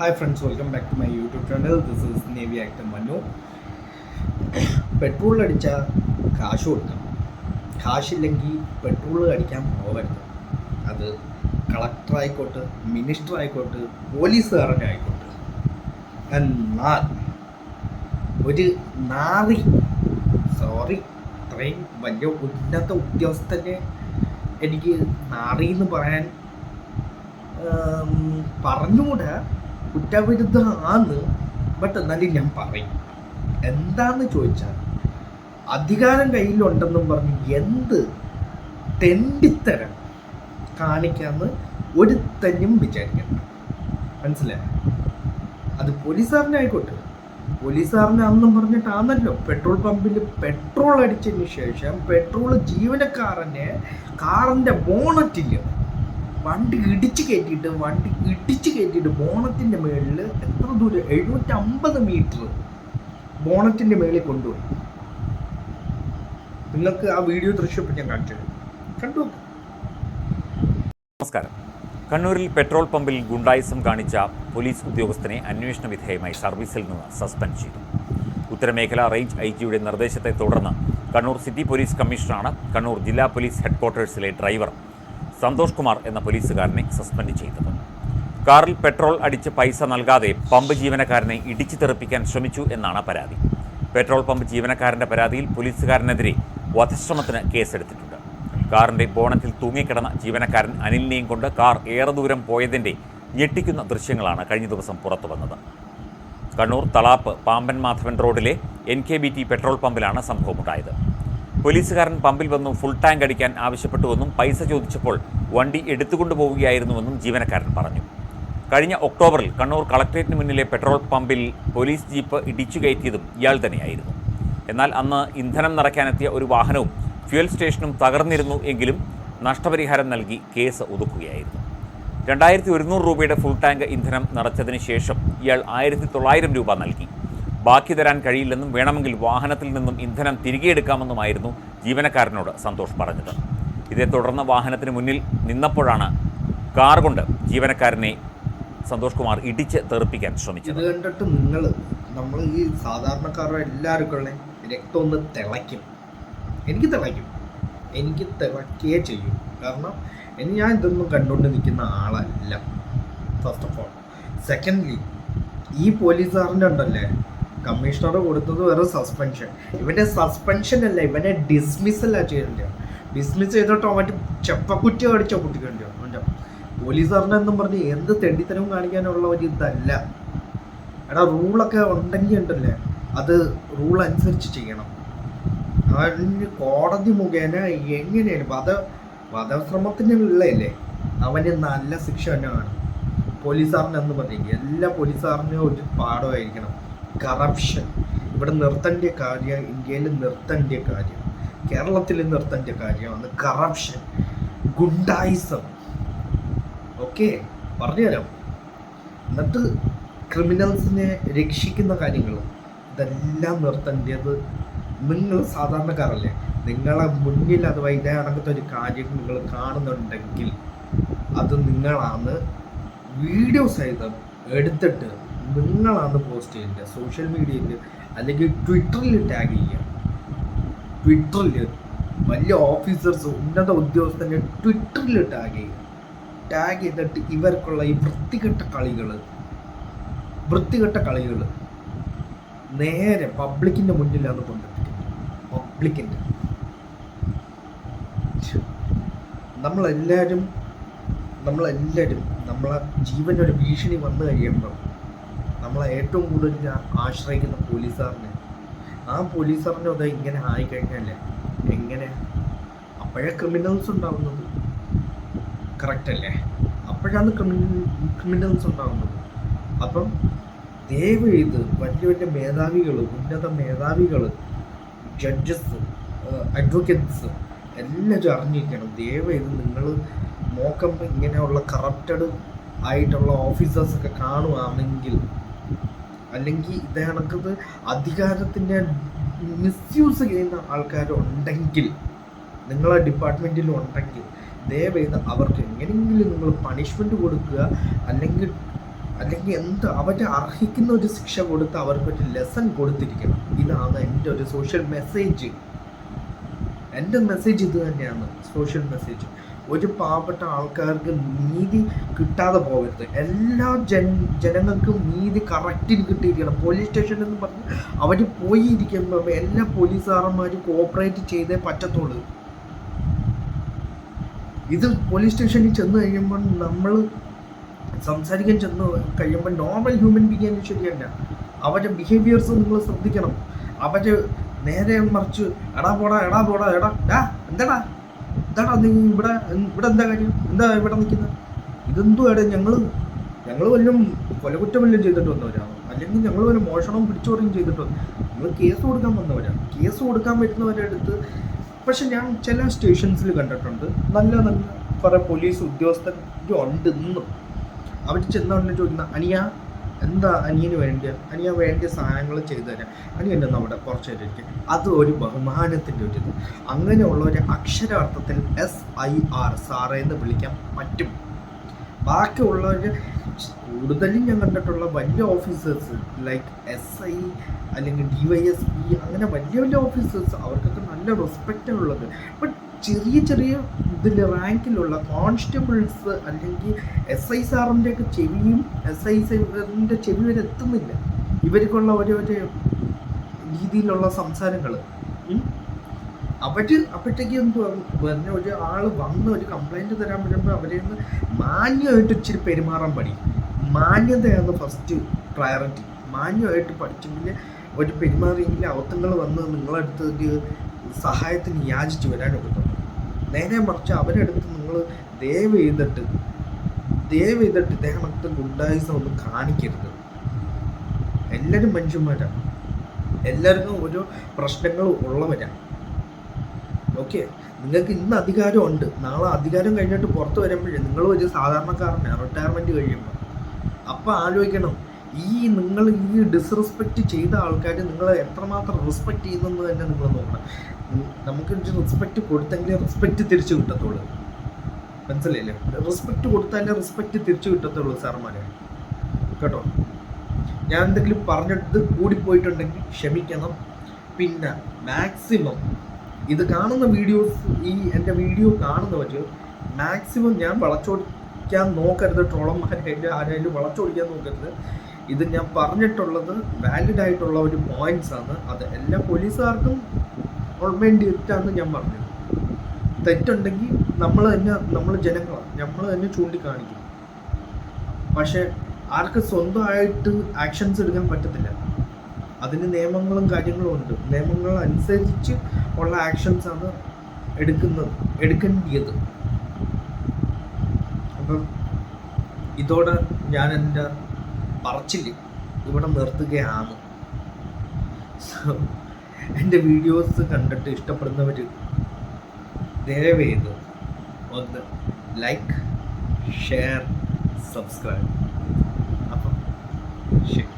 Hi friends welcome back to my YouTube channel this is navy actor Manu petrol അടിച്ചാൽ കാശ് കൊടുക്കണം കാശില്ലെങ്കിൽ petrol അടിക്കാൻ പോകരുത് അത് കളക്ടർ ആയിക്കോട്ടെ മിനിസ്റ്റർ ആയിക്കോട്ടെ പോലീസുകാരന്റെ ആയിക്കോട്ടെ. എന്നാൽ ഒരു നാറി സോറി ഇത്രയും വലിയ ഉന്നത ഉദ്യോഗസ്ഥനെ എനിക്ക് നാറി എന്ന് പറയാൻ പറഞ്ഞുകൂടെ. കുറ്റവിരുദ്ധമാണ് ബട്ട് എന്നാലും ഞാൻ പറയും. എന്താന്ന് ചോദിച്ചാൽ അധികാരം കയ്യിലുണ്ടെന്നും പറഞ്ഞ് എന്ത് തെണ്ടിത്തരം കാണിക്കാമെന്ന് ഒരു തന്നെയും വിചാരിക്കണം മനസ്സിലായോ? അത് പോലീസുകാരനെ ആയിക്കോട്ടെ പോലീസുകാരനാണെന്നും പറഞ്ഞിട്ടാണല്ലോ പെട്രോൾ പമ്പിൽ പെട്രോൾ അടിച്ചതിന് ശേഷം പെട്രോൾ ജീവനക്കാരനെ കാറിന്റെ ബോണറ്റിൽ വണ്ടി ഇടിച്ച് കയറ്റിയിട്ട് വണ്ടി ഇടിച്ച് കയറ്റിയിട്ട് ബോണത്തിന്റെ മുകളിൽ എത്ര ദൂരം? എഴുന്നൂറ്റമ്പത് മീറ്റർ ബോണത്തിന്റെ മുകളിൽ കൊണ്ടുപോയി. നിങ്ങൾക്ക് ആ വീഡിയോ ദൃശ്യം ഞാൻ കാണിച്ചു. കണ്ടു നമസ്കാരം. കണ്ണൂരിൽ പെട്രോൾ പമ്പിൽ ഗുണ്ടായിസം കാണിച്ച പോലീസ് ഉദ്യോഗസ്ഥനെ അന്വേഷണ വിധേയമായി സർവീസിൽ നിന്ന് സസ്പെൻഡ് ചെയ്തു. ഉത്തരമേഖല റേഞ്ച് ഐ ജിയുടെ നിർദ്ദേശത്തെ തുടർന്ന് കണ്ണൂർ സിറ്റി പോലീസ് കമ്മീഷണറാണ് കണ്ണൂർ ജില്ലാ പോലീസ് ഹെഡ്ക്വാർട്ടേഴ്സിലെ ഡ്രൈവർ സന്തോഷ് കുമാർ എന്ന പോലീസുകാരനെ സസ്പെൻഡ് ചെയ്തത്. കാറിൽ പെട്രോൾ അടിച്ച് പൈസ നൽകാതെ പമ്പ് ജീവനക്കാരനെ ഇടിച്ചു തെറിപ്പിക്കാൻ ശ്രമിച്ചു എന്നാണ് പരാതി. പെട്രോൾ പമ്പ് ജീവനക്കാരന്റെ പരാതിയിൽ പോലീസുകാരനെതിരെ വധശ്രമത്തിന് കേസെടുത്തിട്ടുണ്ട്. കാറിന്റെ ബോണറ്റിൽ തൂങ്ങിക്കിടന്ന ജീവനക്കാരൻ അനിലിനെയും കൊണ്ട് കാർ ഏറെ ദൂരം പോയതിന്റെ ഞെട്ടിക്കുന്ന ദൃശ്യങ്ങളാണ് കഴിഞ്ഞ ദിവസം പുറത്തു വന്നത്. കണ്ണൂർ തളാപ്പ് പാമ്പൻ മാധവൻ റോഡിലെ N K B T petrol പമ്പിലാണ് സംഭവമുണ്ടായത്. പോലീസുകാരൻ പമ്പിൽ വന്നു ഫുൾ ടാങ്ക് അടിക്കാൻ ആവശ്യപ്പെട്ടുവെന്നും പൈസ ചോദിച്ചപ്പോൾ വണ്ടി എടുത്തുകൊണ്ടു പോവുകയായിരുന്നുവെന്നും ജീവനക്കാരൻ പറഞ്ഞു. കഴിഞ്ഞ ഒക്ടോബറിൽ കണ്ണൂർ കളക്ട്രേറ്റിന് മുന്നിലെ പെട്രോൾ പമ്പിൽ പോലീസ് ജീപ്പ് ഇടിച്ചു കയറ്റിയതും ഇയാൾ തന്നെയായിരുന്നു. എന്നാൽ അന്ന് ഇന്ധനം നിറയ്ക്കാനെത്തിയ ഒരു വാഹനവും ഫ്യുവൽ സ്റ്റേഷനും തകർന്നിരുന്നു എങ്കിലും നഷ്ടപരിഹാരം നൽകി കേസ് ഒതുക്കുകയായിരുന്നു. രണ്ടായിരത്തി ഒരുന്നൂറ് രൂപയുടെ ഫുൾ ടാങ്ക് ഇന്ധനം നിറച്ചതിന് ശേഷം ഇയാൾ ആയിരത്തി തൊള്ളായിരം രൂപ നൽകി. ബാക്കി തരാൻ കഴിയില്ലെന്നും വേണമെങ്കിൽ വാഹനത്തിൽ നിന്നും ഇന്ധനം തിരികെ എടുക്കാമെന്നുമായിരുന്നു ജീവനക്കാരനോട് സന്തോഷ് പറഞ്ഞത്. ഇതേ തുടർന്ന് വാഹനത്തിന് മുന്നിൽ നിന്നപ്പോഴാണ് കാർ കൊണ്ട് ജീവനക്കാരനെ സന്തോഷ് കുമാർ ഇടിച്ച് തെറിപ്പിക്കാൻ ശ്രമിച്ചത്. കണ്ടിട്ട് നിങ്ങൾ നമ്മൾ ഈ സാധാരണക്കാരുടെ എല്ലാവർക്കും രക്തം ഒന്ന് തിളയ്ക്കും. എനിക്ക് തിളയ്ക്കും. എനിക്ക് തിളക്കുകയേ ചെയ്യും. കാരണം ഇനി ഞാൻ ഇതൊന്നും കണ്ടുകൊണ്ട് നിൽക്കുന്ന ആളല്ല ഫസ്റ്റ് ഓഫ് ഓൾ സെക്കൻഡ്ലി ഈ പോലീസുകാരന്റെ ഉണ്ടല്ലേ കമ്മീഷണർ കൊടുത്തത് വേറെ സസ്പെൻഷൻ ഇവന്റെ സസ്പെൻഷൻ അല്ല ഇവനെ ഡിസ്മിസല്ല ചെയ്യേണ്ടത്. ഡിസ്മിസ് ചെയ്തിട്ടോ മറ്റു ചെപ്പക്കുറ്റി അടിച്ചോ കുട്ടിക്കേണ്ടി അവന്റെ പോലീസുകാരനെന്നും പറഞ്ഞ് എന്ത് തെണ്ടിത്തരവും കാണിക്കാനുള്ള ഒരു ഇതല്ല. എടാ റൂളൊക്കെ ഉണ്ടെങ്കിൽ ഉണ്ടല്ലേ? അത് റൂൾ അനുസരിച്ച് ചെയ്യണം. അവന് കോടതി മുഖേന എങ്ങനെയാണ് വധ വധശ്രമത്തിനുള്ളതല്ലേ? അവന് നല്ല ശിക്ഷ തന്നെ വേണം. പോലീസുകാരനെന്ന് പറഞ്ഞെങ്കിൽ എല്ലാ പോലീസുകാരനും ഒരു പാഠമായിരിക്കണം. കറപ്ഷൻ ഇവിടെ നിർത്തേണ്ട കാര്യം ഇന്ത്യയിൽ നിർത്തേണ്ട കാര്യം കേരളത്തിൽ നിർത്തേണ്ട കാര്യമാണ് കറപ്ഷൻ ഗുണ്ടായിസം. ഓക്കെ പറഞ്ഞുതരാം. എന്നിട്ട് ക്രിമിനൽസിനെ രക്ഷിക്കുന്ന കാര്യങ്ങൾ ഇതെല്ലാം നിർത്തേണ്ടത് നിങ്ങൾ സാധാരണക്കാരല്ലേ? നിങ്ങളെ മുന്നിൽ അഥവാ ഇതേ അടങ്ങത്തെ ഒരു കാര്യം നിങ്ങൾ കാണുന്നുണ്ടെങ്കിൽ അത് നിങ്ങളാണ് വീഡിയോ സഹിതം എടുത്തിട്ട് നിങ്ങളാണ് പോസ്റ്റ് ചെയ്യേണ്ടത്. സോഷ്യൽ മീഡിയയിൽ അല്ലെങ്കിൽ ട്വിറ്ററിൽ ടാഗ് ചെയ്യുക. ട്വിറ്ററിൽ വലിയ ഓഫീസേഴ്സ് ഉന്നത ഉദ്യോഗസ്ഥനെ ട്വിറ്ററിൽ ടാഗ് ചെയ്യുക. ടാഗ് ചെയ്തിട്ട് ഇവർക്കുള്ള ഈ വൃത്തികെട്ട കളികൾ വൃത്തികെട്ട കളികൾ നേരെ പബ്ലിക്കിന്റെ മുന്നിലാണ് കൊണ്ടെത്തിക്കുന്നത്. പബ്ലിക്കിന്റെ നമ്മളെല്ലാവരും നമ്മളെല്ലാവരും നമ്മളെ ജീവനൊരു ഭീഷണി വന്നു കഴിയുമ്പോൾ നമ്മളെ ഏറ്റവും കൂടുതൽ ആശ്രയിക്കുന്ന പോലീസുകാരനെ ആ പോലീസുകാരനെ അത് ഇങ്ങനെ ആയിക്കഴിഞ്ഞാലേ എങ്ങനെ? അപ്പോഴേ ക്രിമിനൽസ് ഉണ്ടാവുന്നത്. കറക്റ്റ് അല്ലേ? അപ്പോഴാണ് ക്രിമിനൽ ക്രിമിനൽസ് ഉണ്ടാവുന്നത്. അപ്പം ദയവ് ചെയ്ത് വലിയ വലിയ മേധാവികൾ ഉന്നത മേധാവികൾ ജഡ്ജസ് അഡ്വക്കേറ്റ്സ് എല്ലാവരും അറിഞ്ഞിരിക്കണം. ദയവ് ചെയ്ത് നിങ്ങൾ നോക്കുമ്പോൾ ഇങ്ങനെയുള്ള കറപ്റ്റഡ് ആയിട്ടുള്ള ഓഫീസേഴ്സൊക്കെ കാണുകയാണെങ്കിൽ അല്ലെങ്കിൽ ഇതേണക്കത് അധികാരത്തിന്റെ മിസ്യൂസ് ചെയ്യുന്ന ആൾക്കാരുണ്ടെങ്കിൽ നിങ്ങളെ ഡിപ്പാർട്ട്മെന്റിൽ ഉണ്ടെങ്കിൽ ദയവേത് അവർക്ക് എങ്ങനെയെങ്കിലും നിങ്ങൾ പണിഷ്മെന്റ് കൊടുക്കുക. അല്ലെങ്കിൽ അല്ലെങ്കിൽ എന്ത് അവരെ അർഹിക്കുന്ന ഒരു ശിക്ഷ കൊടുത്ത് അവർക്കൊരു ലെസൺ കൊടുത്തിരിക്കണം. ഇതാണ് എന്റെ ഒരു സോഷ്യൽ മെസ്സേജ് എന്റെ മെസ്സേജ് ഇത് തന്നെയാണ് സോഷ്യൽ മെസ്സേജ് ഒരു പാവപ്പെട്ട ആൾക്കാർക്ക് നീതി കിട്ടാതെ പോകരുത്. എല്ലാ ജൻ ജനങ്ങൾക്കും നീതി കറക്റ്റിന് കിട്ടിയിരിക്കണം. പോലീസ് സ്റ്റേഷൻ എന്ന് പറഞ്ഞ് അവർ പോയി ഇരിക്കുമ്പോൾ എല്ലാ പോലീസുകാരന്മാരും കോപ്പറേറ്റ് ചെയ്തേ പറ്റത്തുള്ളൂ. ഇത് പോലീസ് സ്റ്റേഷനിൽ ചെന്ന് കഴിയുമ്പോൾ നമ്മൾ സംസാരിക്കാൻ ചെന്ന് കഴിയുമ്പോൾ നോർമൽ ഹ്യൂമൻ ബീങ് ശരിയല്ല. അവരുടെ ബിഹേവിയേഴ്സ് നിങ്ങൾ ശ്രദ്ധിക്കണം. അവർ നേരെ മറിച്ച് എടാ പോടാ എടാ പോടാ എടാ എന്താടാ? എന്താടാ നീ ഇവിടെ ഇവിടെ എന്താ കാര്യം? എന്താ ഇവിടെ നിൽക്കുന്നത് ഇതെന്തു എടാ ഞങ്ങൾ ഞങ്ങൾ വല്ലതും കൊലകുറ്റം വല്ലതും ചെയ്തിട്ട് വന്നവരാണ് അല്ലെങ്കിൽ ഞങ്ങൾ വല്ല മോഷണവും പിടിച്ചോറും ചെയ്തിട്ട് വന്നു നിങ്ങൾ കേസ് കൊടുക്കാൻ വന്നവരാണ് കേസ് കൊടുക്കാൻ പറ്റുന്നവരുടെ അടുത്ത് പക്ഷെ ഞാൻ ചില സ്റ്റേഷൻസിൽ കണ്ടിട്ടുണ്ട്. നല്ല നല്ല കുറേ പോലീസ് ഉദ്യോഗസ്ഥരും ഉണ്ട് ഇന്നും. അവർ ചെന്നുകൊണ്ട് ചോദിക്കുന്ന അനിയ എന്താ അനിയന് വേണ്ടിയ അനിയ വേണ്ട സഹായങ്ങൾ ചെയ്തു തരാം അനിയൻ നമ്മുടെ കുറച്ച് നേരം അത് ഒരു ബഹുമാനത്തിന്റെ ഒരു ഇത്. അങ്ങനെയുള്ള ഒരു അക്ഷരാർത്ഥത്തിൽ എസ് ഐ ആർ സാറേ എന്ന് വിളിക്കാൻ പറ്റും. ബാക്കിയുള്ളവർ കൂടുതലും ഞാൻ കണ്ടിട്ടുള്ള വലിയ ഓഫീസേഴ്സ് ലൈക്ക് എസ് ഐ അല്ലെങ്കിൽ ഡി വൈ എസ് പി അങ്ങനെ വലിയ വലിയ ഓഫീസേഴ്സ് അവർക്കൊക്കെ നല്ല റെസ്പെക്റ്റ് ഉള്ളത്. ബട്ട് ചെറിയ ചെറിയ ഇതിൽ റാങ്കിലുള്ള കോൺസ്റ്റബിൾസ് അല്ലെങ്കിൽ എസ് ഐ സാറിന്റെ ഒക്കെ ചെവിയും എസ് ഐ സാറിന്റെ ചെവി വരെ എത്തുന്നില്ല. ഇവർക്കുള്ള ഓരോ രീതിയിലുള്ള സംസാരങ്ങൾ. അവർ അപ്പോഴത്തേക്ക് പറഞ്ഞ ഒരു ആൾ വന്ന് ഒരു കംപ്ലൈന്റ് തരാൻ വരുമ്പോൾ അവരെ ഒന്ന് മാന്യമായിട്ട് ഇച്ചിരി പെരുമാറാൻ പഠി മാന്യതയാണ് ഫസ്റ്റ് പ്രയോറിറ്റി മാന്യമായിട്ട് പഠിച്ചെങ്കിൽ ഒരു പെരുമാറിയെങ്കിൽ അവത്തങ്ങൾ വന്ന് നിങ്ങളടുത്ത് സഹായത്തിന് യാചിച്ച് വരാനൊക്കത്തുള്ളൂ. നേരെ മറിച്ച് അവരെടുത്ത് നിങ്ങൾ ദയവ് ചെയ്തിട്ട് ദയവ് ചെയ്തിട്ട് ഇദ്ദേഹം അടുത്ത് ഗുണ്ടായുസം ഒന്നും കാണിക്കരുത്. എല്ലാവരും മനുഷ്യന്മാരാണ് എല്ലാവർക്കും ഓരോ പ്രശ്നങ്ങൾ ഉള്ളവരാണ് ഓക്കെ? നിങ്ങൾക്ക് ഇന്ന് അധികാരമുണ്ട്. നാളെ അധികാരം കഴിഞ്ഞിട്ട് പുറത്ത് വരുമ്പോഴേ നിങ്ങൾ ഒരു സാധാരണക്കാരനാണ് റിട്ടയർമെന്റ് കഴിയുമ്പോൾ അപ്പോൾ ആലോചിക്കണം. ഈ നിങ്ങൾ ഈ ഡിസ്റെസ്പെക്റ്റ് ചെയ്ത ആൾക്കാർ നിങ്ങൾ എത്രമാത്രം റെസ്പെക്റ്റ് ചെയ്യുന്നെന്ന് തന്നെ നിങ്ങൾ നോക്കണം. നമുക്ക് റെസ്പെക്റ്റ് കൊടുത്തെങ്കിലേ റെസ്പെക്റ്റ് തിരിച്ചു കിട്ടത്തുള്ളൂ. മനസ്സിലായില്ലേ? റെസ്പെക്റ്റ് കൊടുത്താലേ റെസ്പെക്റ്റ് തിരിച്ചു കിട്ടത്തുള്ളൂ സാർമാരെ കേട്ടോ? ഞാൻ എന്തെങ്കിലും പറഞ്ഞിട്ട് കൂടിപ്പോയിട്ടുണ്ടെങ്കിൽ ക്ഷമിക്കണം. പിന്നെ മാക്സിമം ഇത് കാണുന്ന വീഡിയോസ് ഈ എന്റെ വീഡിയോ കാണുന്നവർ മാക്സിമം ഞാൻ വളച്ചോടിക്കാൻ നോക്കരുത്. ട്രോളന്മാരായിട്ട് ആരായാലും വളച്ചോടിക്കാൻ നോക്കരുത്. ഇത് ഞാൻ പറഞ്ഞിട്ടുള്ളത് വാലിഡ് ആയിട്ടുള്ള ഒരു പോയിന്റ്സ് ആണ്. അത് എല്ലാ പോലീസുകാർക്കും വേണ്ടിയിട്ടാണ് ഞാൻ പറഞ്ഞത് തെറ്റുണ്ടെങ്കിൽ നമ്മൾ തന്നെ നമ്മൾ ജനങ്ങളാണ്. നമ്മൾ തന്നെ ചൂണ്ടിക്കാണിക്കും പക്ഷെ ആർക്ക് സ്വന്തമായിട്ട് ആക്ഷൻസ് എടുക്കാൻ പറ്റത്തില്ല. അതിന് നിയമങ്ങളും കാര്യങ്ങളും ഉണ്ട്. നിയമങ്ങൾ അനുസരിച്ച് ഉള്ള ആക്ഷൻസ് ആണ് എടുക്കുന്നത് എടുക്കേണ്ടത് അപ്പം ഇതോടെ ഞാൻ എന്റെ പറച്ചിൽ ഇവിടെ നിർത്തുകയാണ്. സോ എന്റെ വീഡിയോസ് കണ്ടിട്ട് ഇഷ്ടപ്പെടുന്നവർ ദയവേത് ഒന്ന് ലൈക്ക് ഷെയർ സബ്സ്ക്രൈബ് അപ്പം ശരി.